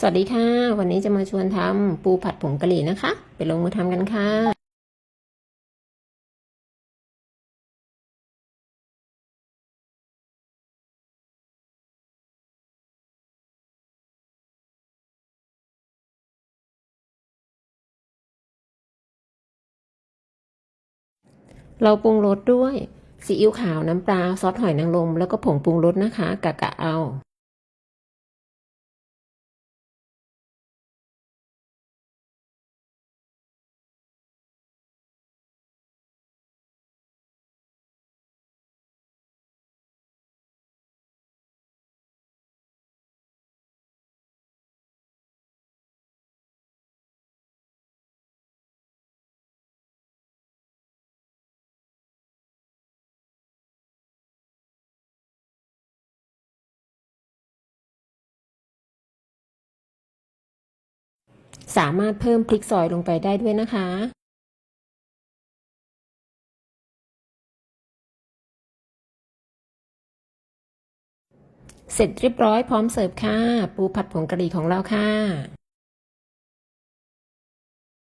สวัสดีค่ะ วันนี้จะมาชวนทำปูผัดผงกะหรี่นะคะ ไปลงมือทำกันค่ะ เราปรุงรสด้วยซีอิ๊วขาวน้ำปลาซอสหอยนางรมแล้วก็ผงปรุงรสนะคะ กะกะเอา สามารถเพิ่มพริกซอยลงไปได้ด้วยนะคะ เสร็จเรียบร้อยพร้อมเสิร์ฟค่ะ ปูผัดผงกะหรี่ของเราค่ะ